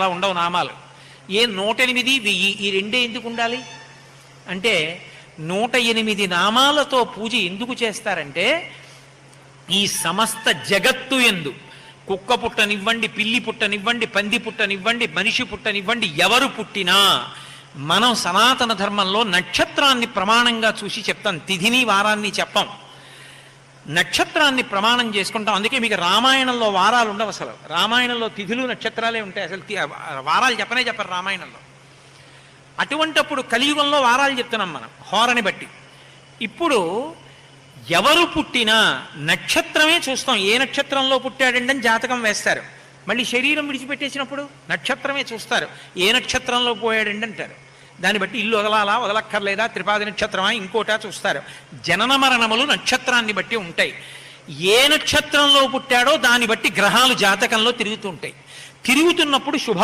అలా ఉండవు నామాలు. ఏ నూట ఎనిమిది వెయ్యి ఈ రెండే ఎందుకు ఉండాలి? అంటే నూట ఎనిమిది నామాలతో పూజ ఎందుకు చేస్తారంటే ఈ సమస్త జగత్తు ఎందు కుక్క పుట్టనివ్వండి పిల్లి పుట్టనివ్వండి పంది పుట్టనివ్వండి మనిషి పుట్టనివ్వండి ఎవరు పుట్టినా మనం సనాతన ధర్మంలో నక్షత్రాన్ని ప్రమాణంగా చూసి చెప్తాం తిథిని వారాన్ని చెప్పం. నక్షత్రాన్ని ప్రమాణం చేసుకుంటాం. అందుకే మీకు రామాయణంలో వారాలు ఉండవు అసలు. రామాయణంలో తిథులు నక్షత్రాలే ఉంటాయి. అసలు వారాలు చెప్పనే చెప్పరు రామాయణంలో. అటువంటప్పుడు కలియుగంలో వారాలు చెప్తున్నాం మనం హోరని బట్టి. ఇప్పుడు ఎవరు పుట్టినా నక్షత్రమే చూస్తాం. ఏ నక్షత్రంలో పుట్టాడండి అని జాతకం వేస్తారు. మళ్ళీ శరీరం విడిచిపెట్టేసినప్పుడు నక్షత్రమే చూస్తారు. ఏ నక్షత్రంలో పోయాడండి అంటారు. దాన్ని బట్టి ఇల్లు వదలాలా వదలక్కర్లేదా త్రిపాది నక్షత్రమా ఇంకోటా చూస్తారు. జనన మరణములు నక్షత్రాన్ని బట్టి ఉంటాయి. ఏ నక్షత్రంలో పుట్టాడో దాన్ని బట్టి గ్రహాలు జాతకంలో తిరుగుతుంటాయి తిరుగుతున్నప్పుడు శుభ